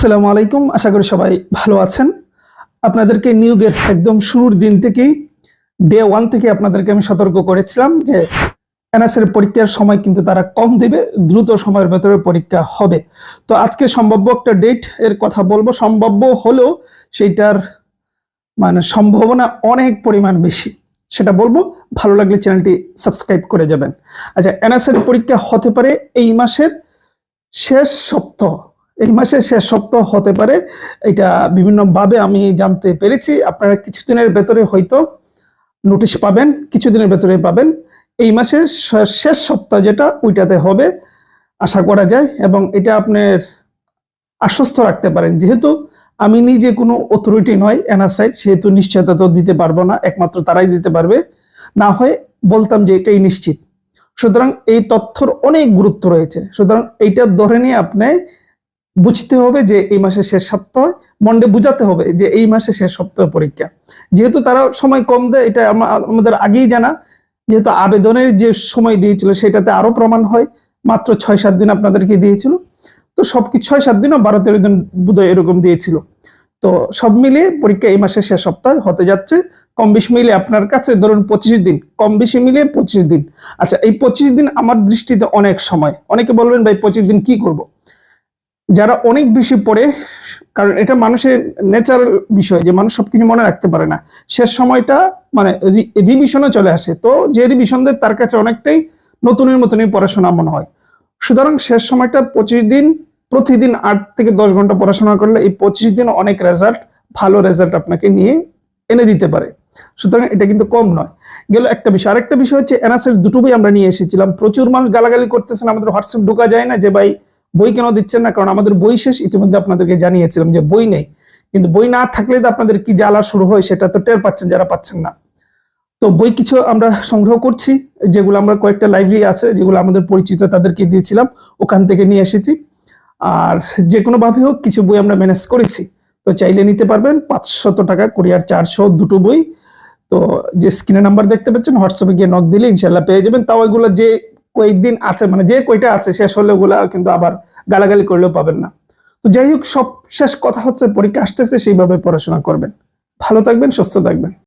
আসসালামু আলাইকুম। আশা করি সবাই ভালো আছেন। আপনাদেরকে নিয়োগের একদম শুরুর দিন থেকেই ডে ওয়ান থেকে আপনাদেরকে আমি সতর্ক করেছিলাম যে এনএসএর পরীক্ষার সময় কিন্তু তারা কম দেবে, দ্রুত সময়ের ভেতরে পরীক্ষা হবে। তো আজকে সম্ভাব্য একটা ডেট এর কথা বলব। সম্ভাব্য হলেও সেইটার মানে সম্ভাবনা অনেক পরিমাণ বেশি। সেটা বলব। ভালো লাগলে চ্যানেলটি সাবস্ক্রাইব করে যাবেন। আচ্ছা এনএসএর পরীক্ষা হতে পারে এই মাসের শেষ সপ্তাহ। এই মাসের শেষ সপ্তাহ হতে পারে। এটা বিভিন্নভাবে আমি জানতে পেরেছি। আপনারা কিছুদিনের ভেতরে হয়তো নোটিশ পাবেন, কিছুদিনের ভেতরে পাবেন। এই মাসের শেষ সপ্তাহ যেটা, ওইটাতে হবে, আশা করা যায়। এবং এটা আপনার আশ্বস্ত রাখতে পারেন। যেহেতু আমি নিজে কোনো অথরিটি নয় এনআসাইড সেহেতু নিশ্চয়তা তো দিতে পারব না, একমাত্র তারাই দিতে পারবে। না হয় বলতাম যে এটাই নিশ্চিত। সুতরাং এই তথ্যর অনেক গুরুত্ব রয়েছে। সুতরাং এইটা ধরে নিয়ে আপনি বুঝতে হবে যে এই মাসের শেষ সপ্তাহ মন্ডে বুঝাতে হবে যে এই মাসে শেষ সপ্তাহ পরীক্ষা। যেহেতু তারা সময় কম দেয়, এটা আমাদের আগেই জানা। যেহেতু আবেদনের যে সময় দিয়েছিল, সেটাতে আরও প্রমাণ হয়। মাত্র ছয় সাত দিন আপনাদেরকে দিয়েছিল। তো সব কিছু ছয় সাত দিনও বারো তেরো দিন বোধহয় এরকম দিয়েছিল। তো সব মিলিয়ে পরীক্ষা এই মাসের শেষ সপ্তাহে হতে যাচ্ছে। কম বেশি মিলিয়ে আপনার কাছে ধরুন পঁচিশ দিন, কম বেশি মিলিয়ে পঁচিশ দিন। আচ্ছা এই পঁচিশ দিন আমার দৃষ্টিতে অনেক সময়। অনেকে বলবেন, ভাই, পঁচিশ দিন কি করব? যারা অনেক বেশি পড়ে, কারণ এটা মানুষের নেচারাল বিষয় যে মানুষ সবকিছু মনে রাখতে পারে না। শেষ সময়টা মানে রিভিশনও চলে আসে। তো যে রিভিশন দেয়, তার কাছে অনেকটাই নতুনের মতনই পড়াশোনা মনে হয়। সুতরাং শেষ সময়টা পঁচিশ দিন, প্রতিদিন আট থেকে দশ ঘণ্টা পড়াশোনা করলে এই পঁচিশ দিন অনেক রেজাল্ট ভালো রেজাল্ট আপনাকে নিয়ে এনে দিতে পারে। সুতরাং এটা কিন্তু কম নয়। গেল একটা বিষয়। আরেকটা বিষয় হচ্ছে এনআসের দুটো বই আমরা নিয়ে এসেছিলাম। প্রচুর মানুষ গালাগালি করতেছেন, আমাদের হোয়াটসঅ্যাপ ঢোকা যায় না যে, ভাই বই কেন দিচ্ছেন না? কারণ আমাদের বই শেষ, ইতিমধ্যে আপনাদেরকে জানিয়েছিলাম যে বই নেই। কিন্তু বই না থাকলে তো আপনাদের কি জ্বালা শুরু হয় সেটা তো টের পাচ্ছেন, যারা পাচ্ছেন না। তো বই কিছু আমরা সংগ্রহ করছি, যেগুলো আমরা কয়েকটা লাইব্রেরি আছে, যেগুলো আমাদের পরিচিত, তাদেরকে দিয়েছিলাম, ওখান থেকে নিয়ে এসেছি। আর যে কোনো ভাবে হোক, কিছু বই আমরা ম্যানেজ করেছি। তো চাইলে নিতে পারবেন, পাঁচশত টাকা কুরিয়ার চারশো দুটো বই। তো যে স্ক্রিনে নাম্বার দেখতে পাচ্ছেন হোয়াটসঅ্যাপে গিয়ে নক দিলে ইনশাল্লাহ পেয়ে যাবেন। তাও ওইগুলো যে কয়েকদিন আছে মানে যে কয়টা আছে শেষ হলে ওগুলা কিন্তু আবার গালাগালি করলেও পাবেন না। তো যাই হোক, সব শেষ কথা হচ্ছে, পরীক্ষা আসতেছে, সেইভাবে পড়াশোনা করবেন। ভালো থাকবেন, সুস্থ থাকবেন।